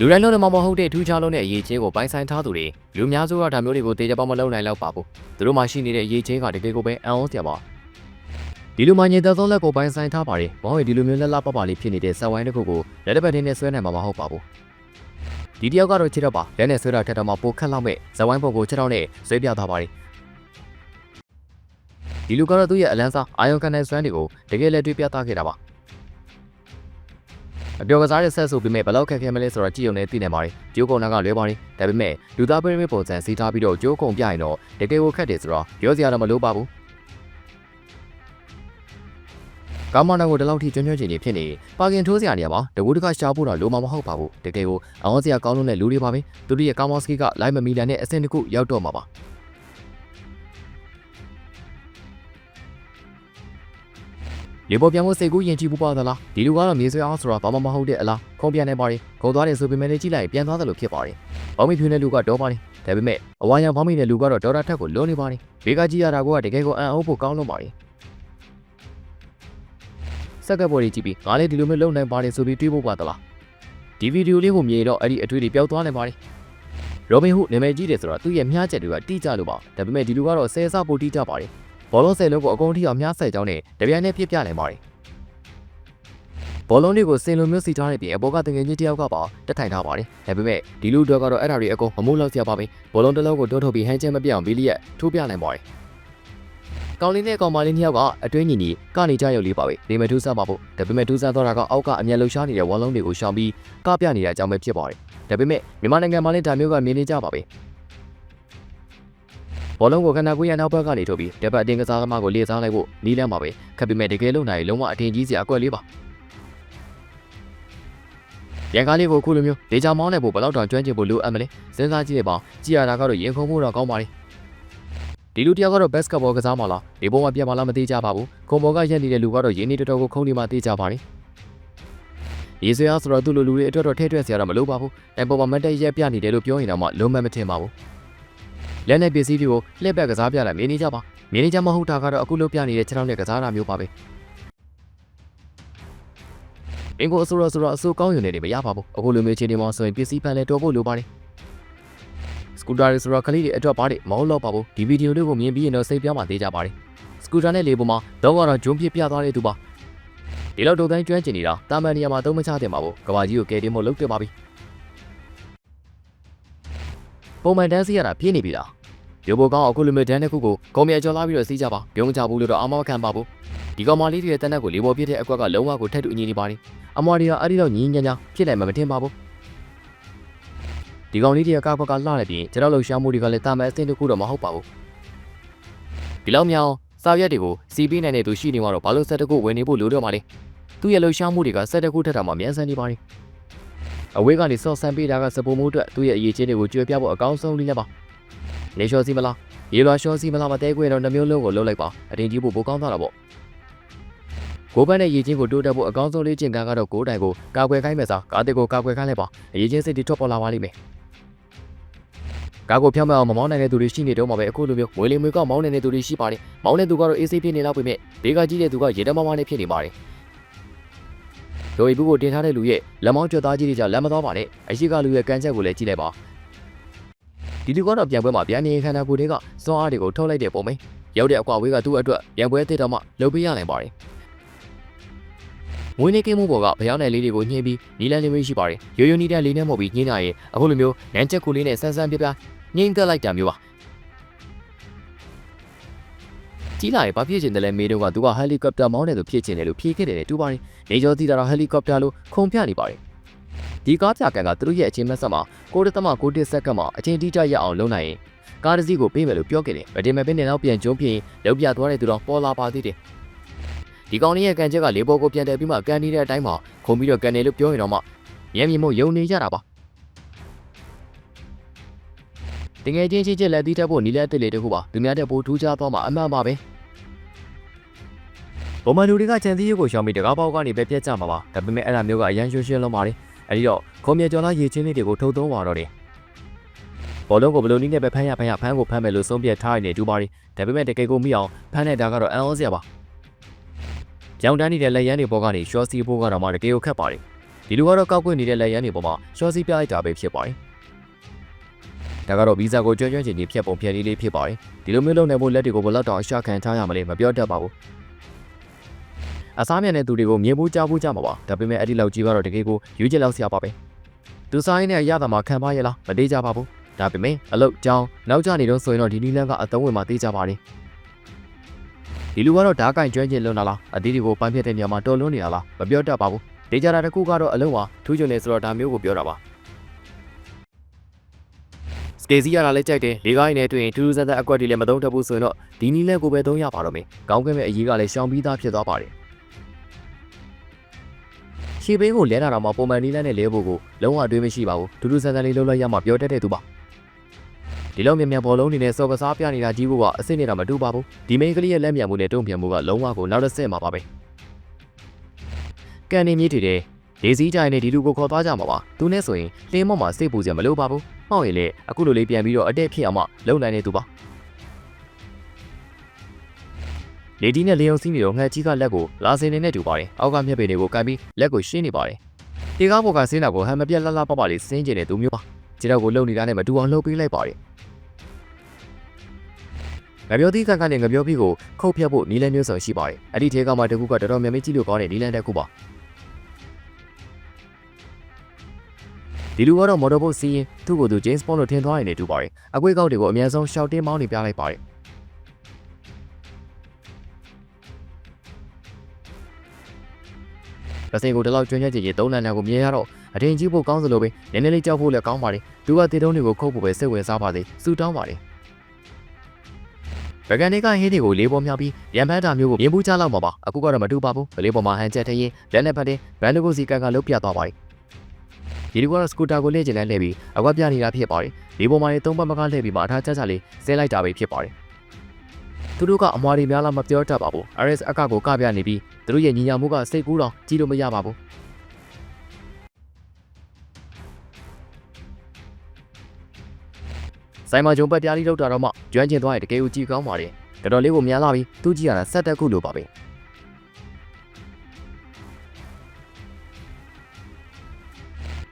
လူတိုင်းလုံးနဲ့မမဟုတ်တဲ့ထူးခြားလုံးတဲ့အရေးချင်းကိုပိုင်ဆိုင်ထားသူတွေလူများစုကဒါမျိုးတွေကိုတေချာပေါမလုံးနိုင်တော့ပါဘူးသူတို့မှရှိနေတဲ့အရေးချင်းကတကယ်ကိုပဲအံ့ဩစရာပါဒီလိုမှညင်သက်သောလက်ကိုပိုင်ဆိုင်ထားပါတယ်ဘောင်းရီဒီလိုမျိုးလက်လပပလေးဖြစ်နေတဲ့ဆက်ဝိုင်းတစ်ခုကိုလက်တစ်ပတ်ထင်းနဲ့ဆွဲနိုင်မှာမဟုတ်ပါဘူးဒီတယောက်ကတော့ခြေတော့ပါလက်နဲ့ဆွဲတာထက်တော့မှပိုခက်လောက်မဲ့ဇဝိုင်းပုံကိုခြေတော့နဲ့ဆွဲပြထားပါတယ်ဒီလူကတော့သူ့ရဲ့အလန်းစားအာယုံကန်တဲ့စွမ်းတွေကိုတကယ်လက်တွေ့ပြသခဲ့တာပါ အပြောကစားတဲ့ဆက်ဆိုပေမဲ့ဘယ်လောက်ခက်ခဲမလဲဆိုတော့ကြည့်ုံနဲ့သိနေပါတယ်ကျိုးကုံနာကလွဲပါတယ်ဒါပေမဲ့လူသားပရိမေပုံစံစီးထားပြီးတော့ကျိုးကုံပြရင်တော့တကယ်ကိုခက်တယ်ဆိုတော့ပြောစရာတော့မလိုပါဘူးကာမနာကိုဒီလောက်ထိကျွမ်းကျွမ်းကျင်နေဖြစ်နေပါကင်ထိုးစရာနေရာမှာတကူတကရှားဖို့တော့လိုမှာမဟုတ်ပါဘူးတကယ်ကိုအောင်စရာကောင်းလို့နဲ့လူတွေပါပဲသူတို့ရဲ့ကာမော့စကီကလိုက်မမီလန်နဲ့အဆင့်တစ်ခုရောက်တော့မှာပါ လေပေါ်ပြန်ဖို့စိတ်ကူးယဉ်ကြည်ပူပါသလားဒီလူကတော့မြေဆွဲအောင်ဆိုတော့ဘာမှမဟုတ်တဲ့အလားခုံပြန်နေပါရီခုံသွားတယ်ဆိုပေမဲ့လည်းကြည့်လိုက်ရင်ပြန်သွားတယ်လို့ဖြစ်ပါရီဘောင်းမီဖြူတဲ့လူကတော့ပါရီဒါပေမဲ့အဝါရောင်ဘောင်းမီတဲ့လူကတော့ဒေါ်တာထက်ကိုလွန်နေပါရီဘေးကကြည့်ရတာကတကယ်ကိုအံ့ဩဖို့ကောင်းလို့ပါရီစက်ကပ်ပေါ်ကြီးကြည့်ပြီးငါလည်းဒီလိုမျိုးလုံနိုင်ပါတယ်ဆိုပြီးတွေးဖို့ပါသလားဒီဗီဒီယိုလေးကိုမြင်တော့အဲ့ဒီအတွေ့အကြုံပျောက်သွားနိုင်ပါရီရိုဘင်ဟုနာမည်ကြီးတယ်ဆိုတော့သူ့ရဲ့မြားချက်တွေကတိကျလို့ပါဒါပေမဲ့ဒီလူကတော့ဆယ်ဆပိုတိကျပါရီ ဘောလုံးဆယ်လုံးကိုအကုန်ထိအောင်မြားဆက်ကြောင်းနဲ့တပြိုင်နက်ပြစ်ပြနိုင်ပါရီဘောလုံးတွေကိုစင်လိုမျိုးစီထားတဲ့ပြင်အပေါ်ကတငယ်ချင်းတယောက်ကပါတက်ထိုင်ထားပါတယ်။ဒါပေမဲ့ဒီလူတော့ကတော့အဲ့ဒါတွေအကုန်မမိုးလောက်စရာပါပဲ။ဘောလုံးတစ်လုံးကိုတိုးထုတ်ပြီးဟန်ချက်မပြအောင်ဘီလီရက်ထိုးပြနိုင်ပါတယ်။ကောင်းလေးနဲ့ကောင်မလေးနှစ်ယောက်ကအတွင်းညီညီကနေကြရုပ်လေးပါပဲ။ဒီမဲ့ထူးဆန်းပါဖို့ဒါပေမဲ့ထူးဆန်းတော့တာကအောက်ကအမျက်လှရှားနေတဲ့ဝါလုံးတွေကိုရှောင်ပြီးကပြနေတဲ့အကြောင်းပဲဖြစ်ပါတယ်။ဒါပေမဲ့မြန်မာနိုင်ငံမှာလည်းဒါမျိုးကမြင်နေကြပါပဲ။ ဘောလုံးကိုခန္ဓာကိုယ်ရဲ့နောက်ဘက်ကနေထုတ်ပြီးတပတ်အတင်းကစားသမားကိုလေးစားလိုက်ဖို့နီးလန်းပါပဲ။ခပ်ပေမဲ့တကယ်လို့နိုင်လုံးဝအထင်ကြီးစရာအကွက်လေးပါ။ရန်ကားလေးကိုခုလိုမျိုးဒေချာမောင်းနေဖို့ဘယ်တော့တောင်ကျွမ်းကျင်ဖို့လိုအပ်မလဲစဉ်းစားကြည့်ရပါအောင်ကြည်ရတာကတော့ရင်ခုန်ဖို့တော့ကောင်းပါလေဒီလူတယောက်ကတော့ဘတ်စကတ်ဘောကစားမှာလားဒီပုံမှာပြန်မလားမသိကြပါဘူးခုံဘောကရက်နေတဲ့လူကတော့ရင်းနေတော်တော်ကိုခုံနေမှသိကြပါလေရေစရာဆိုတော့သူ့လိုလူတွေအတွက်တော့ထဲထွက်စရာတော့မလိုပါဘူးတိုင်ပေါ်မှာမတ်တက်ရက်ပြနေတယ်လို့ပြောရင်တော့မှလုံးမမထင်ပါဘူး လက်နဲ့ပစ္စည်းတွေကိုလှည့်ဘက်ကစားပြလိုက်မြင်နေကြပါမြင်နေကြမဟုတ်တာကတော့အခုလို့ပြနေတဲ့ခြေထောက်နဲ့ကစားတာမျိုးပါပဲအင်ကိုအစိုးရဆိုတော့အစိုးကောင်းရုံနဲ့နေမရပါဘူးအခုလိုမျိုးချိန်ဒီမှာဆိုရင်ပစ္စည်းဖန်လဲတော်ဖို့လိုပါတယ်စကူတာတွေဆိုတော့ခလေးတွေအတွက်ပါတယ်မဟုတ်တော့ပါဘူးဒီဗီဒီယိုလေးကိုမြင်ပြီးရင်တော့စိတ်ပြောင်းမှသေးကြပါတယ်စကူတာနဲ့လေပေါ်မှာတော့ကတော့ဂျွန်းပြစ်ပြသွားတဲ့သူပါဒီလောက်တော့တိုင်းကျွမ်းကျင်နေတာတာမန်နေရာမှာသုံးမချတင်ပါဘူးကဘာကြီးကိုကယ်တင်ဖို့လုပ်တင်ပါပြီ ပုံမှန်တန်းစီရတာပြင်းနေပြီလားဒီဘောကောင်အခုလိုမျိုးတန်းတစ်ခုကိုကုံမြကျော်လာပြီးတော့စီးကြပါပြုံးချဘူးလို့တော့အမောခံပါဘူးဒီကောင်မလေးတွေရဲ့တန်းတက်ကိုလေပေါ်ပြစ်တဲ့အကွက်ကလုံးဝကိုထက်တူအညီနေပါတယ်အမွာတွေကအဲ့ဒီတော့ညင်းညမ်းညမ်းဖြစ်နိုင်မှာမထင်ပါဘူးဒီကောင်လေးတွေကကာကွက်ကလှနေပြီးကျွန်တော်လှူရှားမှုတွေကလည်းတာမန်အဆင့်တစ်ခုတော့မဟုတ်ပါဘူးဒီလောက်မြောင်စာရက်တွေကိုစီးပြီးနိုင်တဲ့သူရှိနေမှာတော့ဘာလို့ဆက်တစ်ခုဝင်နေဖို့လိုတော့မှလဲသူ့ရဲ့လှူရှားမှုတွေကဆက်တစ်ခုထက်တာမှမြန်ဆန်နေပါလိ အဝေးကနေစော့ဆန်ပေးတာကစပုံမိုးအတွက်သူ့ရဲ့အရေးချင်းတွေကိုကြွယ်ပြဖို့အကောင်းဆုံးနည်းလည်းပါနေလျှော်စီမလားရေလွှာလျှော်စီမလားမတဲခွေတော့နှမျိုးလုံးကိုလှုပ်လိုက်ပါအတင်ကြီးဖို့ပိုကောင်းသွားတာပေါ့ကိုပန်းနဲ့ရေချင်းကိုတိုးတက်ဖို့အကောင်းဆုံးလေးကျင့်ကားကတော့ကိုယ်တိုင်ကိုကာကွယ်ခိုင်းမယ်စားကားတစ်ကိုကာကွယ်ခိုင်းလိုက်ပါအရေးချင်းစိတ်တွေထွက်ပေါ်လာပါလိမ့်မယ်ကာကိုဖြောင်းမအောင်မမောင်းနိုင်တဲ့သူတွေရှိနေတော့မှပဲအခုလိုမျိုးဝေလီမွေကမောင်းနေတဲ့သူတွေရှိပါတယ်မောင်းတဲ့သူကတော့အေးဆေးဖြစ်နေလောက်ပေမဲ့ဘေးကကြီးတဲ့သူကရေတမမနဲ့ဖြစ်နေပါတယ် ဒိုရီဘူးကိုတင်ထားတဲ့လူရဲ့လက်မောင်းကြွသားကြီးတွေကြောင့်လက်မသွားပါနဲ့အရှိကလူရဲ့ကန်းချက်ကိုလည်းကြည့်လိုက်ပါဒီလူကတော့ပြန်ပွဲမှာပြန်နေခန္ဓာကိုယ်တွေကစွမ်းအားတွေကိုထုတ်လိုက်တဲ့ပုံပဲရောက်တဲ့အကွာဝေးကသူ့အတွက်ပြန်ပွဲတစ်တော့မှလုပ်ပေးရနိုင်ပါတယ်မွေးနေ့ကင်းမှုပေါ်ကဘယောင်းနယ်လေးတွေကိုညှင်းပြီးနီလန်လေးမျိုးရှိပါတယ်ရိုးရိုးနီးတဲ့လေးနဲ့မဟုတ်ပြီးညှင်းတာရင်အခုလိုမျိုးနန်းချက်ကူလေးနဲ့ဆန်းဆန်းပြပြညှင်းသက်လိုက်တာမျိုးပါ ကြီးလာရင်ဘာဖြစ်ချင်တယ်လဲမေးတော့ကသူကဟယ်လီကော်ပတာမောင်းတယ်လို့ဖြစ်ချင်တယ်လို့ဖြေခဲ့တယ်လေတူပါတယ်နေကျော်သီတာတော့ဟယ်လီကော်ပတာလို့ခုံပြနေပါတယ်ဒီကားပြကန်ကသူတို့ရဲ့အချင်းမက်ဆက်မှာ6.6စက္ကန့်မှာအချင်းတိကျရအောင်လုပ်နိုင်ရင်ကားတစ်စီးကိုပေးမယ်လို့ပြောခဲ့တယ်ဗတင်မဲ့ပင်းနဲ့နောက်ပြန်ကျုံးပြင်းလောက်ပြသွားတဲ့သူတော့ပေါ်လာပါသေးတယ်ဒီကောင်လေးရဲ့ကန်ချက်ကလေဘောကိုပြန်တယ်ပြီးမှကန်နေတဲ့အတိုင်းမှာခုံပြီးတော့ကန်နေလို့ပြောရင်တော့မှမျက်မြင်မို့ယုံနေကြတာပါ တကယ်ချင်းချင်းချင်းလက်သီးထက်ဖို့နီလက်တစ်လေတခုပါသူများတဲ့ပိုထူးခြားသွားမှာအမှန်ပါပဲဘုံမလူတွေကချန်သီးရုပ်ကိုရှောင်းပြီးတကားပေါက်ကနေပဲပြက်ကြမှာပါဒါပေမဲ့အဲ့ဒါမျိုးကအရန်ရွှွှွှလုံးပါလေအဲ့ဒီတော့ခုံမြေကျော်လာရေချင်းလေးတွေကိုထုတ်သုံးသွားတော့တယ်ဘောလုံးကိုဘယ်လိုနည်းနဲ့ပဲဖမ်းရဖမ်းရဖမ်းကိုဖမ်းမယ်လို့ဆုံးဖြတ်ထားနေတူပါရီဒါပေမဲ့တကယ်ကိုမိအောင်ဖမ်းနေတာကတော့အံ့ဩစရာပါကြောင်တန်းနေတဲ့လက်ရန်တွေပေါ်ကနေရှော့စီဖို့ကတော့မှတကယ်ကိုခက်ပါတယ်ဒီလူကတော့ကောက်ကွက်နေတဲ့လက်ရန်တွေပေါ်မှာရှော့စီးပြလိုက်တာပဲဖြစ်ပါတယ် ဒါကတော့ဗီဇာကိုကျွမ်းကျွမ်းကျင်ကျင်ဖြတ်ပုံဖြတ်လေးလေးဖြစ်ပါတယ်ဒီလိုမျိုးလုပ်နေဖို့လက်တွေကိုဘယ်လောက်တောင်အရှာခံထားရမလဲမပြောတတ်ပါဘူးအစားမြန်တဲ့သူတွေကိုမြင်ဖို့ကြားဖို့ကြမှာပါဒါပေမဲ့အဲ့ဒီလောက်ကြီးကတော့တကယ်ကိုယူကျစ်လောက်ဆရာပါပဲသူစားရင်းနဲ့ရတာမှခံပါရဲ့လားမသေးကြပါဘူးဒါပေမဲ့အလုတ်ကြောင်းနောက်ကျနေတော့ဆိုရင်တော့ဒီနီလန်းကအသုံးဝင်မှသေးကြပါလိမ့်ဒီလူကတော့ဓာတ်ကင်ကျွမ်းကျင်လုံလာလားအသီးတွေကိုပန်းပြတဲ့နေရာမှာတော်လွန်းနေတာလားမပြောတတ်ပါဘူးဒေကြတာတစ်ခုကတော့အလုံးဝထူးချွန်နေဆိုတော့ဒါမျိုးကိုပြောတာပါ စကေစီရတာလည်းကြိုက်တယ်လေကိုင်းနဲ့တွေ့ရင်ထူးထူးဆန်းဆန်းအကွက်တွေလည်းမသုံးတတ်ဘူးဆိုရင်တော့ဒီနီလန်းကိုပဲသုံးရပါတော့မယ်ကောင်းကင်မဲ့အရေးကလည်းရှောင်ပြီးသားဖြစ်သွားပါတယ်ရှေ့ဘင်းကိုလဲတာတော့မှပုံမှန်နီလန်းနဲ့လဲဖို့ကိုလုံးဝတွေးမရှိပါဘူးထူးထူးဆန်းဆန်းလေးလှုပ်လိုက်ရမှပြောတတ်တဲ့သူပါဒီလိုမြန်မြန်ဘောလုံးတွေနဲ့စော်ကစားပြနေတာကြီးဖို့ကအစ်စ်နေတာမတူပါဘူးဒီမိန်းကလေးရဲ့လက်မြန်မှုနဲ့တုံ့ပြန်မှုကလုံးဝကိုနောက်တစ်ဆင့်မှာပါပဲကန်နေမြေးထီတဲ့ ဒေစီကြိုင်နဲ့ဒီလူကိုခေါ်သွားကြမှာပါသူနဲ့ဆိုရင်လင်းမော့မှာစိတ်ပူစရာမလိုပါဘူးဟောက်ရင်လေအခုလိုလေးပြန်ပြီးတော့အတက်ဖြစ်အောင်မှလုံနိုင်နေသူပါလေဒီနဲ့လေယုံစီးနေတော့ငှက်ကြီးကလက်ကိုလာစင်နေနဲ့တူပါတယ်အောက်ကမျက်ပေတွေကိုကန်ပြီးလက်ကိုရှင်းနေပါတယ်ဒီကားပေါ်ကဆင်းတာကိုဟန်မပြတ်လှလှပပလေးဆင်းကျင်နေသူမျိုးပါခြေတော့ကိုလုံနေတာနဲ့မတူအောင်လှုပ်ပေးလိုက်ပါတယ်ငပြောသီးကန်ကနေငပြောပြီးကိုခုတ်ဖြတ်ဖို့နီလန်းမျိုးစုံရှိပါတယ်။အဲ့ဒီထဲကမှတကူကတော်တော်များများကြည့်လို့ကောင်းတဲ့နီလန်းတစ်ခုပါ။ ဒီလူကတော့မော်တော်ဘုတ်စီးရင်သူ့ကိုယ်သူ James Bond လို့ထင်သွားရင်လည်းတူပါတယ်။အကွေးကောက်တွေကိုအများဆုံးရှောက်တင်းမောင်းနေပြလိုက်ပါတယ်။လက်စင်ကိုဒီလောက်ကျွမ်းကျင်ကြည်သုံးလန်လန်ကိုမြင်ရတော့အထင်ကြီးဖို့ကောင်းစလို့ပဲနည်းနည်းလေးကြောက်ဖို့လည်းကောင်းပါတယ်။သူကတေတုံးတွေကိုခုတ်ဖို့ပဲစိတ်ဝင်စားပါသေး။စူတောင်းပါတယ်။ဗကန်တွေကဟင်းတွေကိုလေးပေါ်မြောက်ပြီးရံဖတ်တာမျိုးကိုမြင်ဘူးကြလောက်မှာပါအခုကတော့မတူပါဘူးလေးပေါ်မှာဟန်ချက်ထရင်လက်နဲ့ဖတ်တဲ့ဘန်ဒကိုစီကန်ကလုတ်ပြသွားပါတယ် ဒီလူကတော့စကူတာကိုလေ့ကျင့်လိုက်လှည့်ပြီးအကွက်ပြနေတာဖြစ်ပါတယ်လေးပေါ်မှာလည်းသုံးပတ်မကားလှည့်ပြီးမှအထားချက်ချလေးဆဲလိုက်တာပဲဖြစ်ပါတယ်သူတို့ကအမွာတွေများလားမပြောတတ်ပါဘူး RS အကကိုကပြနေပြီးသူတို့ရဲ့ညီညာမှုကစိတ်ကူးတော့ကြီးလို့မရပါဘူးဆိုင်မာဂျုံပတ်ပြားလေးလောက်တာတော့မှကျွမ်းကျင်သွားရင်တကယ်ကိုကြည့်ကောင်းပါတယ်တော်တော်လေးကိုများလာပြီးသူကြည့်ရတာဆက်တက်ခုလိုပါပဲ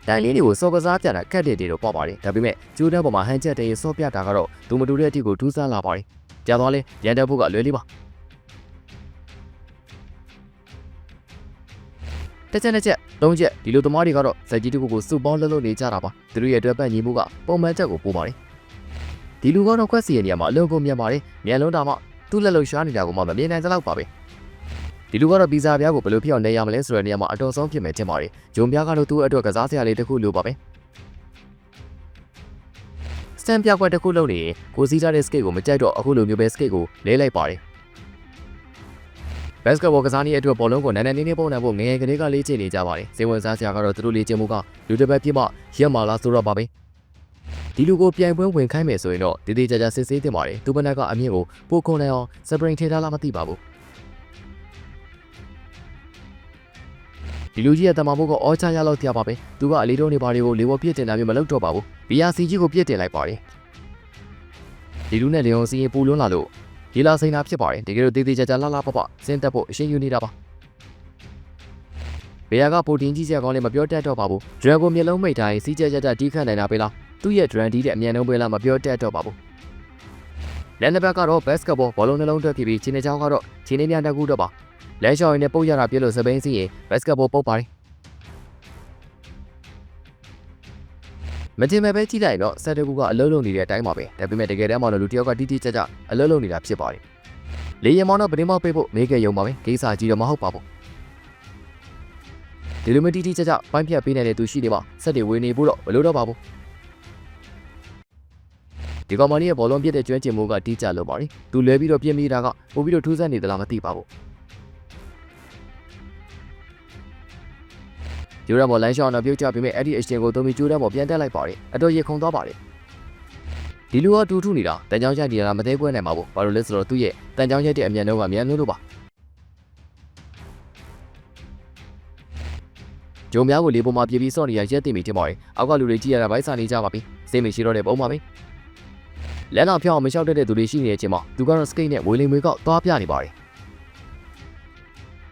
တန်လေးတွေကိုစောကစားပြတာကတ်တဲ့တွေတော့ပေါ့ပါတယ်ဒါပေမဲ့ကျိုးတဲ့ပေါ်မှာဟန်ချက်တဲ့စောပြတာကတော့သူမတူတဲ့အထိကိုထူးဆန်းလာပါတယ်ကြာသွားလဲရန်တက်ဖို့ကလွယ်လေးပါတစ်ချက်တစ်ချက်သုံးချက်ဒီလိုသမားတွေကတော့ဇက်ကြီးတကူကိုစုပေါင်းလှုပ်လှုပ်နေကြတာပါသူတို့ရဲ့အတွက်ပတ်ညီမှုကပုံမှန်ချက်ကိုပို့ပါတယ်ဒီလူကတော့ခွက်စီရဲ့နေရာမှာအလုံးကုန်မြန်ပါတယ်မြန်လုံးတာမှသူ့လက်လုံရှားနေတာကိုမှမမြင်နိုင်သလောက်ပါပဲ ဒီလူကတော့ပီဇာပြားကိုဘယ်လိုဖြစ်အောင်နေရမလဲဆိုတဲ့နေရာမှာအတော်ဆုံးဖြစ်မယ်တင်ပါတယ်ဂျုံပြားကတော့သူ့အတွက်ကစားစရာလေးတစ်ခုလိုပါပဲစတန်ပြကွက်တစ်ခုလုံးနေကိုစီးထားတဲ့စကိတ်ကိုမကြိုက်တော့အခုလိုမျိုးပဲစကိတ်ကိုလဲလိုက်ပါတယ်ဘတ်စကတ်ဘောကစားနည်းအတွက်ဘောလုံးကိုနန်းနန်းနေနေပုံနေဖို့ငယ်ငယ်ကလေးကလေးချင်နေကြပါတယ်။စေဝင်စားစရာကတော့သူတို့လေးချင်မှုကလူတစ်ပတ်ပြည့်မှရက်မာလာဆိုတော့ပါပဲ။ဒီလူကိုပြိုင်ပွဲဝင်ခိုင်းမယ်ဆိုရင်တော့တည်တည်ကြကြစစ်ဆေးတင်ပါတယ်။သူမနက်ကအမြင့်ကိုပိုခုံနေအောင်စပရင်ထေထားလားမသိပါဘူး။ ဒီလူကြီးရဲ့တမန်ဖို့ကအော်ချရလောက်တရားပါပဲ။သူကအလေးတုံးနေပါတွေကိုလေဘောပြစ်တင်တာမျိုးမလုပ်တော့ပါဘူး။ BRC ကြီးကိုပြစ်တင်လိုက်ပါတယ်။ဒီလူနဲ့လေယုံစီရင်ပူလွန်းလာလို့ဒီလာစိန်တာဖြစ်ပါတယ်တကယ်လို့တေးသေးချာချာလှလှပပစင်းတက်ဖို့အရှင်းယူနေတာပါဘေယာကပိုတင်ကြီးစရာကောင်းလည်းမပြောတတ်တော့ပါဘူးဒရန်ကိုမျက်လုံးမိတ်တိုင်းစီးကြကြကြတီးခတ်နိုင်တာပဲလားသူ့ရဲ့ဒရန်ဒီတဲ့အမြန်နှုံးပဲလားမပြောတတ်တော့ပါဘူးလက်နက်ဘက်ကတော့ဘတ်စကတ်ဘောဘောလုံးနှလုံးတွဲဖြစ်ပြီးချင်းနေချောင်းကတော့ချင်းနေပြန်တက်ကူတော့ပါ လမ်းလျှော်ရင်းနဲ့ပုတ်ရတာပြလို့စပိန်စီးရင်ဘတ်စကတ်ဘောပုတ်ပါတယ်မတင်မဲ့ပဲကြည့်လိုက်တော့ဆက်တကူကအလုံးလုံးနေတဲ့အတိုင်းပါပဲဒါပေမဲ့တကယ်တမ်းမှတော့လူတစ်ယောက်ကတီးတီးကြကြအလုံးလုံးနေတာဖြစ်ပါတယ်လေရင်မောင်းတော့ပတင်းမောက်ပေးဖို့မေးခဲ့ရုံပါပဲကိစ္စကြီးတော့မဟုတ်ပါဘူးဒီလိုမတီးတီးကြကြပိုင်းဖြတ်ပေးနေတဲ့သူရှိနေမှာဆက်တွေဝင်နေဖို့တော့မလိုတော့ပါဘူးဒီကောင်မလေးရဲ့ဘောလုံးပြစ်တဲ့ကျွမ်းကျင်မှုကတီးကြလို့ပါတယ်သူလဲပြီးတော့ပြင်းမိတာကပို့ပြီးတော့ထူးဆန်းနေသလားမသိပါဘူး ကျိုးရမော်လမ်းရှောင်းတော့ပြုတ်ချပြီးမဲ့အဲ့ဒီအရှင်ကိုသုံးပြီးကျိုးရမော်ပြန်တက်လိုက်ပါတယ်အတော်ရေခုန်သွားပါတယ်ဒီလူကတူထုနေတာတန်ကြောင်ရိုက်နေတာမသေးကွဲနိုင်ပါဘူးဘာလို့လဲဆိုတော့သူ့ရဲ့တန်ကြောင်ရိုက်တဲ့အမြန်နှုန်းကမြန်လို့လို့ပါဂျုံများကိုလေပေါ်မှာပြေးပြီးစော့နေရရက်သိမိတင်ပါတယ်အောက်ကလူတွေကြည့်ရတာဗိုက်စာနေကြပါပြီစိတ်မရှိတော့တဲ့ပုံပါပဲလမ်းတော်ဖြောင်းအောင်မလျှောက်တတ်တဲ့သူတွေရှိနေတဲ့အချိန်မှာသူကတော့စကိတ်နဲ့ဝေလင်မွေကောက်သွားပြနေပါတယ်